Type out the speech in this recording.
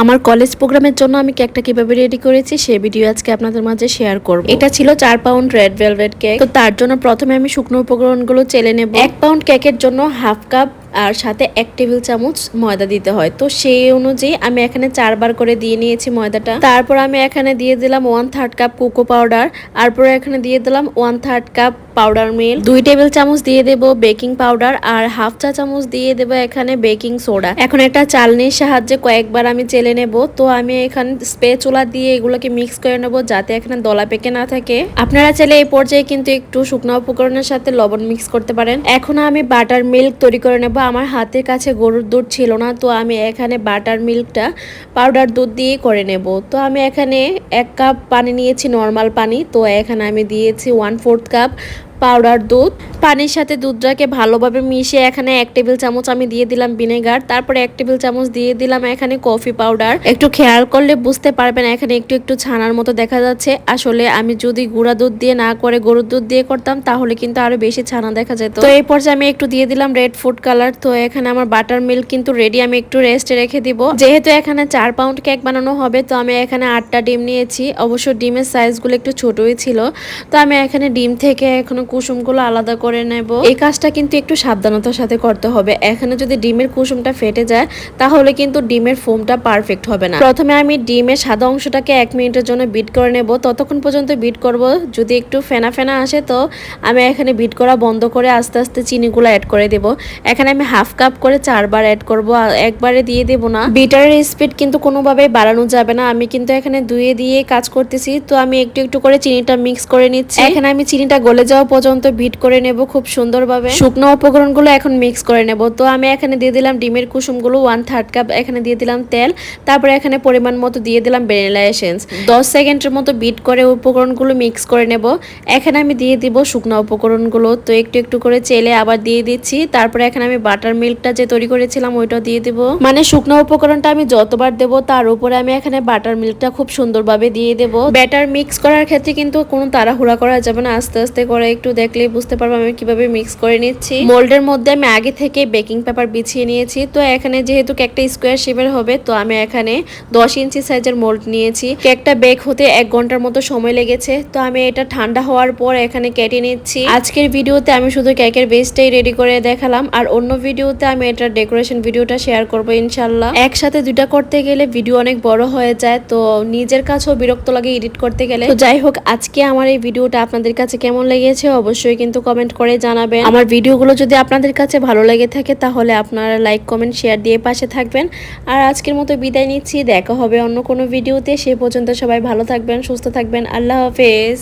আমার কলেজ প্রোগ্রামের জন্য আমি কেকটা কীভাবে রেডি করেছি সে ভিডিও আজকে আপনাদের মাঝে শেয়ার করব। এটা ছিল চার পাউন্ড রেড ভেলভেট কেক তো তার জন্য প্রথমে আমি শুকনো উপকরণগুলো চেলে নেব। এক পাউন্ড কেকের জন্য হাফ কাপ আর সাথে এক টেবিল চামচ ময়দা দিতে হয়। তো সেই অনুযায়ী আমি এখানে চারবার করে দিয়ে নিয়েছি ময়দাটা। তারপর আমি এখানে দিয়ে দিলাম one third cup cocoa powder তারপরে এখানে দিয়ে দিলাম one third cup powder milk দুই টেবিল চামচ দিয়ে দেব বেকিং পাউডার আর হাফ চা চামচ দিয়ে দেব এখানে বেকিং সোডা এখন একটা চালনির সাহায্যে কয়েকবার আমি চেলে নেব। তো আমি এখানে স্প্রে চুলা দিয়ে এগুলোকে মিক্স করে নেব যাতে এখানে দলা পেকে না থাকে। আপনারা চাইলে এই পর্যায়ে কিন্তু একটু শুকনো উপকরণের সাথে লবণ মিক্স করতে পারেন। এখন আমি বাটার মিল্ক তৈরি করে নেব। আমার হাতের কাছে গরুর দুধ ছিল না, তো আমি এখানে বাটার মিল্কটা পাউডার দুধ দিয়ে করে নেব। তো আমি এখানে এক কাপ পানি নিয়েছি নর্মাল পানি। তো এখানে আমি দিয়েছি ওয়ান ফোর্থ কাপ পাউডার দুধ। পানির সাথে দুধটাকে ভালোভাবে মিশিয়ে এখানে এক টেবিল চামচ আমি দিয়ে দিলাম ভিনেগার। তারপরে এক টেবিল চামচ দিয়ে দিলাম এখানে কফি পাউডার। একটু খেয়াল করলে বুঝতে পারবেন, এখানে একটু একটু ছানার মতো দেখা যাচ্ছে। আসলে আমি যদি গুঁড়া দুধ দিয়ে না করে গরুর দুধ দিয়ে করতাম, তাহলে কিন্তু আরও বেশি ছানা দেখা যেত। তো এই পর্যায়ে আমি একটু দিয়ে দিলাম রেড ফুড কালার তো এখানে আমার বাটার মিল্ক কিন্তু রেডি আমি একটু রেস্টে রেখে দিব। যেহেতু এখানে চার পাউন্ড কেক বানানো হবে, তো আমি এখানে আটটা ডিম নিয়েছি। অবশ্য ডিমের সাইজগুলো একটু ছোটই ছিল। তো আমি এখানে ডিম থেকে এখনও কুসুমগুলো আলাদা করে নেব। এই কাজটা কিন্তু একটু সাবধানতার সাথে করতে হবে। এখানে যদি ডিমের কুসুমটা ফেটে যায়, তাহলে কিন্তু ডিমের ফোমটা পারফেক্ট হবে না। প্রথমে আমি ডিমের সাদা অংশটাকে এক মিনিটের জন্য বিট করে নেব। ততক্ষণ পর্যন্ত বিট করব। যদি একটু ফেনা ফেনা আসে তো আমি এখানে বিট করা বন্ধ করে আস্তে আস্তে চিনিগুলো অ্যাড করে দেব। এখানে আমি হাফ কাপ করে চারবার অ্যাড করব। একবারে দিয়ে দেব না। বিটারের স্পিড কিন্তু কোনোভাবেই বাড়ানো যাবে না। আমি কিন্তু এখানে দুয়ে দিয়ে কাজ করতেছি। তো আমি একটু একটু করে চিনিটা মিক্স করে নিচ্ছি। এখানে আমি চিনিটা গলে যাওয়া পর্যন্ত বিট করে নেব খুব সুন্দরভাবে। শুকনো উপকরণগুলো এখন মিক্স করে নেব। তো আমি এখানে দিয়ে দিলাম ডিমের কুসুমগুলো ওয়ান থার্ড কাপ এখানে দিয়ে দিলাম তেল। তারপরে এখানে পরিমাণ মতো দিয়ে দিলাম ভ্যানিলা এসেন্স দশ সেকেন্ডের মতো বিট করে উপকরণগুলো মিক্স করে নেব। এখানে আমি দিয়ে দিব শুকনো উপকরণগুলো। তো একটু একটু করে চেলে আবার দিয়ে দিচ্ছি। তারপরে এখানে আমি বাটার মিল্কটা যে তৈরি করেছিলাম ওইটা দিয়ে দিব। মানে শুকনো উপকরণটা আমি যতবার দেব, তার উপরে আমি এখানে বাটার মিল্কটা খুব সুন্দরভাবে দিয়ে দেব। ব্যাটার মিক্স করার ক্ষেত্রে কিন্তু কোনো তাড়াহুড়া করা যাবে না। আস্তে আস্তে করে একটু দেখলেই বুঝতে পারব আমি কীভাবে মিক্স করে নিচ্ছি। মোল্ডের মধ্যে আমি আগে থেকে বেকিং পেপার বিছিয়ে নিয়েছি। তো এখানে যেহেতু কেকটা স্কোয়ার শেপের হবে, তো আমি এখানে দশ ইঞ্চি সাইজের মোল্ড নিয়েছি। কেকটা বেক হতে এক ঘণ্টার মতো সময় লেগেছে। তো আমি এটা ঠান্ডা হওয়ার পর এখানে কেটে নিচ্ছি। আজকের ভিডিওতে আমি শুধু কেকের বেসটাই রেডি করে দেখালাম। আর অন্য ভিডিওতে আমি এটার ডেকোরেশন ভিডিওটা শেয়ার করব ইনশাল্লাহ। একসাথে দুইটা করতে গেলে ভিডিও অনেক বড় হয়ে যায়। তো নিজের কাছেও বিরক্ত লাগে এডিট করতে গেলে। তো যাই হোক, আজকে আমার এই ভিডিওটা আপনাদের কাছে কেমন লেগেছে অবশ্যই কিন্তু কমেন্ট করে জানাবেন। আমার ভিডিওগুলো যদি আপনাদের কাছে ভালো লাগে থাকে, তাহলে আপনারা লাইক কমেন্ট শেয়ার দিয়ে পাশে থাকবেন। আর আজকের মতো বিদায় নিচ্ছি। দেখা হবে অন্য কোনো ভিডিওতে। সে পর্যন্ত সবাই ভালো থাকবেন, সুস্থ থাকবেন। আল্লাহ হাফেজ।